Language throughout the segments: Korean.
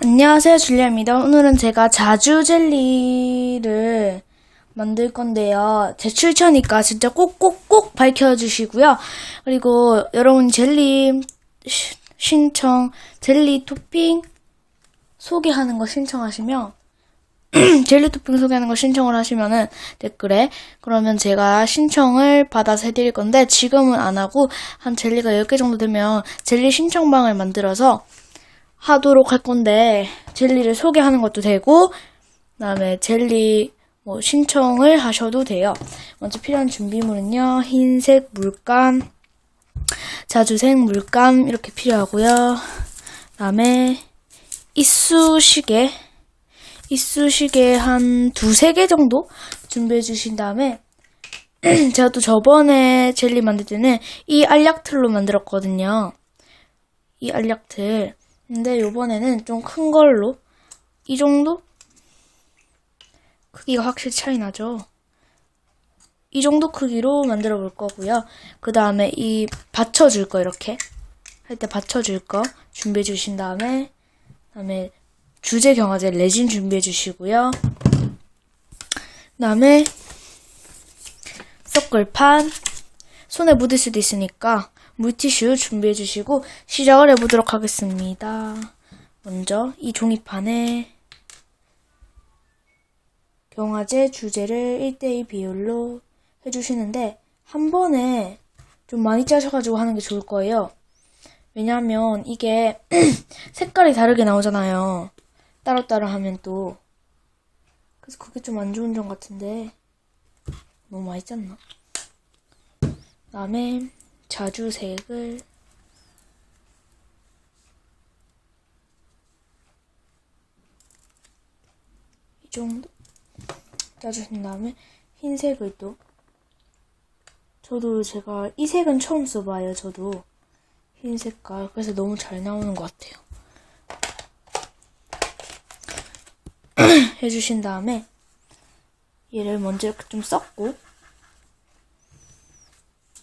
안녕하세요, 줄리아입니다. 오늘은 제가 자주 젤리를 만들 건데요. 제 출처니까 진짜 꼭꼭꼭 밝혀주시고요. 그리고 여러분 젤리 시- 신청, 젤리 토핑 소개하는 거 신청하시면 젤리 토핑 소개하는 거 신청을 하시면은 댓글에 그러면 제가 신청을 받아서 해드릴 건데 지금은 안 하고 한 젤리가 10개 정도 되면 젤리 신청방을 만들어서 하도록 할 건데 젤리를 소개하는 것도 되고 그다음에 젤리 뭐 신청을 하셔도 돼요. 먼저 필요한 준비물은요. 흰색 물감, 자주색 물감 이렇게 필요하고요. 그다음에 이쑤시개 이쑤시개 한 두세 개 정도 준비해 주신 다음에 제가 또 저번에 젤리 만들 때는 이 알약틀로 만들었거든요. 이 알약틀. 근데 요번에는 좀 큰 걸로 이 정도? 크기가 확실히 차이 나죠? 이 정도 크기로 만들어 볼 거고요. 그 다음에 이 받쳐줄 거 이렇게 할 때 받쳐줄 거 준비해 주신 다음에 그다음에 주제 경화제 레진 준비해 주시고요. 그다음에 섞을판 손에 묻을 수도 있으니까 물티슈 준비해 주시고 시작을 해보도록 하겠습니다. 먼저 이 종이판에 경화제 주제를 1대2 비율로 해주시는데 한 번에 좀 많이 짜셔가지고 하는 게 좋을 거예요. 왜냐하면 이게 색깔이 다르게 나오잖아요. 따로따로 하면 또. 그래서 그게 좀 안 좋은 점 같은데 너무 많이 짰나? 그 다음에 자주색을. 이 정도? 짜주신 다음에 흰색을 또. 저도 제가 이 색은 처음 써봐요 저도. 흰 색깔. 그래서 너무 잘 나오는 것 같아요. 해주신 다음에 얘를 먼저 이렇게 좀 섞고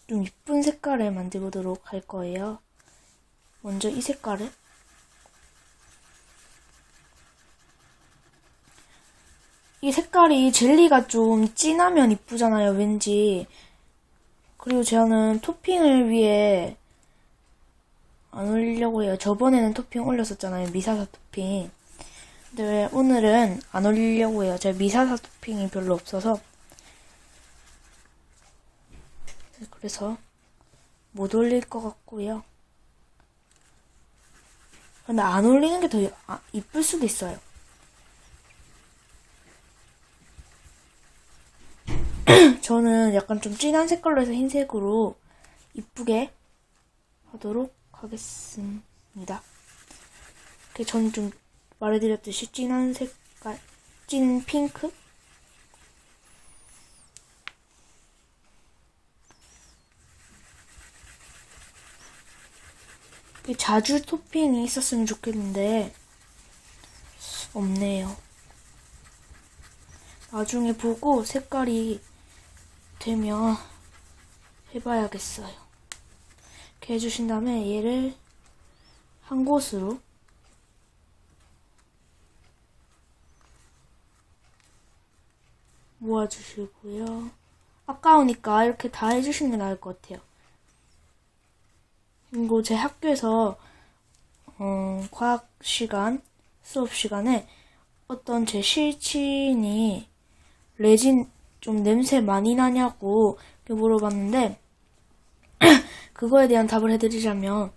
좀 이쁜 색깔을 만들도록 할 거예요. 먼저 이 색깔을 이 색깔이 젤리가 좀 진하면 이쁘잖아요, 왠지. 그리고 저는 토핑을 위해 안 올리려고 해요. 저번에는 토핑 올렸었잖아요, 미사사 토핑. 근데 오늘은 안 올리려고 해요. 제가 미사사 토핑이 별로 없어서. 그래서 못 올릴 것 같고요. 근데 안 올리는 게 더 이쁠 수도 있어요. 저는 약간 좀 진한 색깔로 해서 흰색으로 이쁘게 하도록 하겠습니다. 저는 좀 말해드렸듯이 진한 색깔, 찐 핑크? 자주 토핑이 있었으면 좋겠는데 없네요. 나중에 보고 색깔이 되면 해봐야겠어요. 이렇게 해주신 다음에 얘를 한 곳으로 모아주시고요. 아까우니까 이렇게 다 해주시는 게 나을 것 같아요. 그리고 제 학교에서 어, 과학 시간 수업 시간에 어떤 제 실친이 레진 좀 냄새 많이 나냐고 물어봤는데 그거에 대한 답을 해드리자면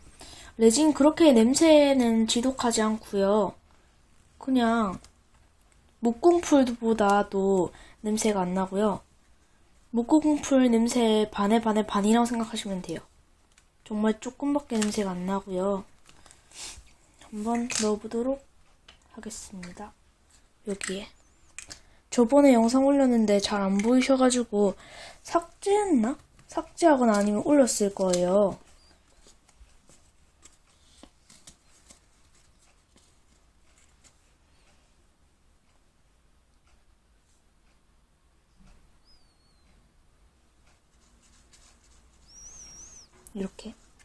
레진 그렇게 냄새는 지독하지 않고요. 그냥 목공풀보다도 냄새가 안 나고요. 목공풀 냄새 반에 반에 반이라고 생각하시면 돼요. 정말 조금밖에 냄새가 안 나고요. 한번 넣어보도록 하겠습니다. 여기에. 저번에 영상 올렸는데 잘 안 보이셔가지고 삭제했나? 삭제하거나 아니면 올렸을 거예요.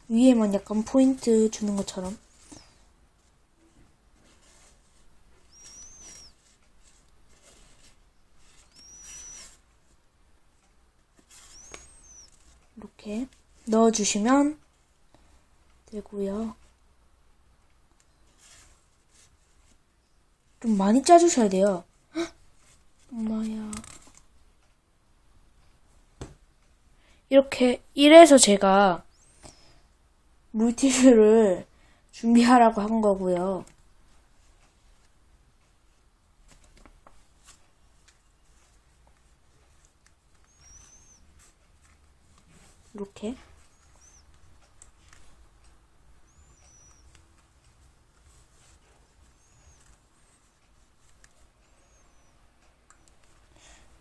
위에만 약간 포인트 주는 것처럼 이렇게 넣어주시면 되고요. 좀 많이 짜주셔야 돼요. 헉! 엄마야. 이렇게 이래서 제가 물티슈를 준비하라고 한 거고요. 이렇게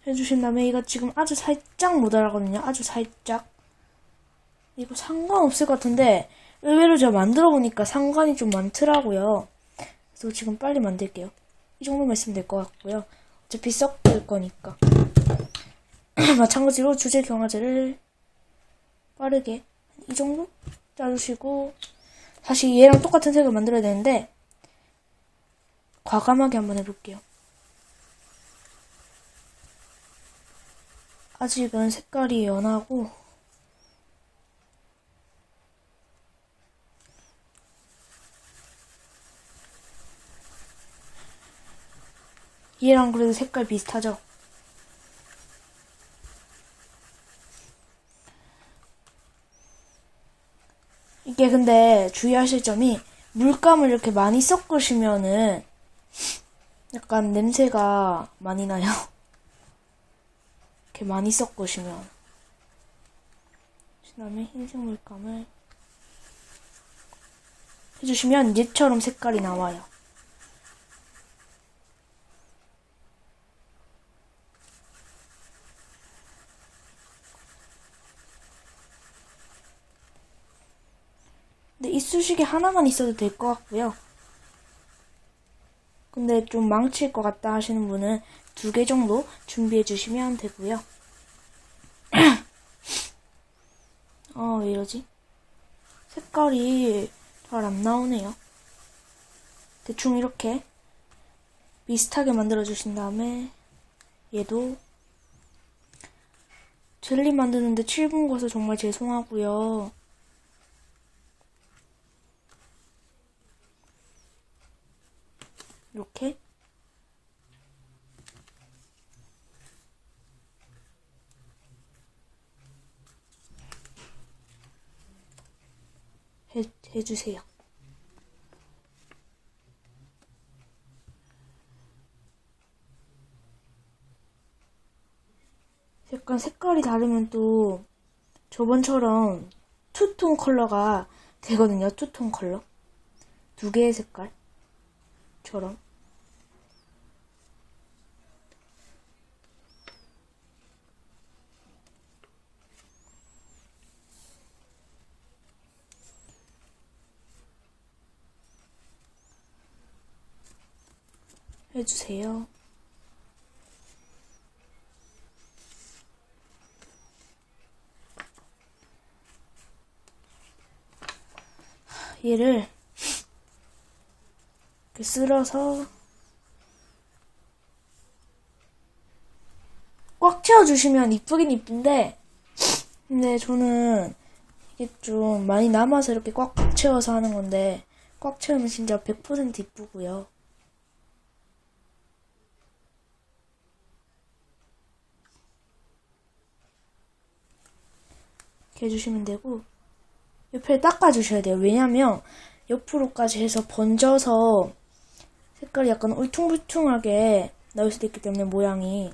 해주신 다음에 이거 지금 아주 살짝 모자라거든요. 아주 살짝. 이거 상관없을 것 같은데 의외로 제가 만들어 보니까 상관이 좀 많더라고요. 그래서 지금 빨리 만들게요. 이 정도만 있으면 될 것 같고요. 어차피 썩을 거니까. 마찬가지로 주제 경화제를 빠르게 이 정도 짜주시고 다시 얘랑 똑같은 색을 만들어야 되는데 과감하게 한번 해볼게요. 아직은 색깔이 연하고 얘랑 그래도 색깔 비슷하죠? 이게 근데 주의하실 점이 물감을 이렇게 많이 섞으시면은 약간 냄새가 많이 나요. 이렇게 많이 섞으시면. 그 다음에 흰색 물감을 해주시면 얘처럼 색깔이 나와요. 이쑤시개 하나만 있어도 될 것 같고요. 근데 좀 망칠 것 같다 하시는 분은 두 개 정도 준비해 주시면 되고요. 어, 왜 이러지? 색깔이 잘 안 나오네요. 대충 이렇게 비슷하게 만들어 주신 다음에 얘도 젤리 만드는데 7분 거서 정말 죄송하고요. 이렇게 해, 해주세요. 약간 색깔이 다르면 또 저번처럼 투톤 컬러가 되거든요. 투톤 컬러. 두 개의 색깔처럼. 해주세요. 얘를 이렇게 쓸어서 꽉 채워주시면 이쁘긴 이쁜데 근데 저는 이게 좀 많이 남아서 이렇게 꽉 채워서 하는 건데 꽉 채우면 진짜 100% 이쁘고요. 이렇게 해주시면 되고 옆에 닦아주셔야 돼요. 왜냐면 옆으로까지 해서 번져서 색깔이 약간 울퉁불퉁하게 나올 수도 있기 때문에 모양이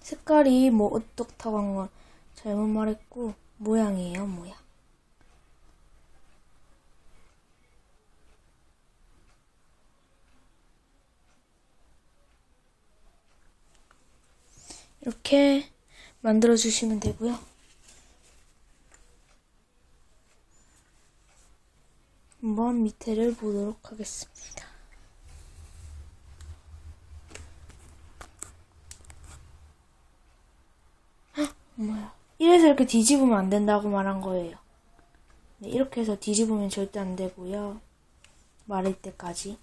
색깔이 뭐 어떻다고 한 건 잘못 말했고 모양이에요 모양 이렇게 만들어 주시면 되고요. 한번 밑에를 보도록 하겠습니다. 헉, 뭐야. 이래서 이렇게 뒤집으면 안 된다고 말한 거예요. 네, 이렇게 해서 뒤집으면 절대 안 되고요. 마를 때까지.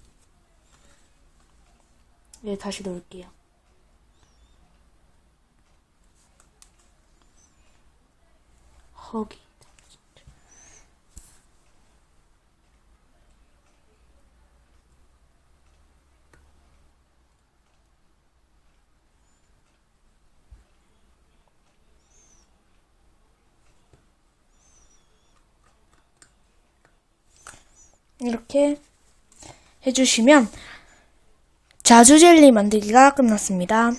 네, 다시 넣을게요. 거기. 이렇게 해주시면 자주 젤리 만들기가 끝났습니다.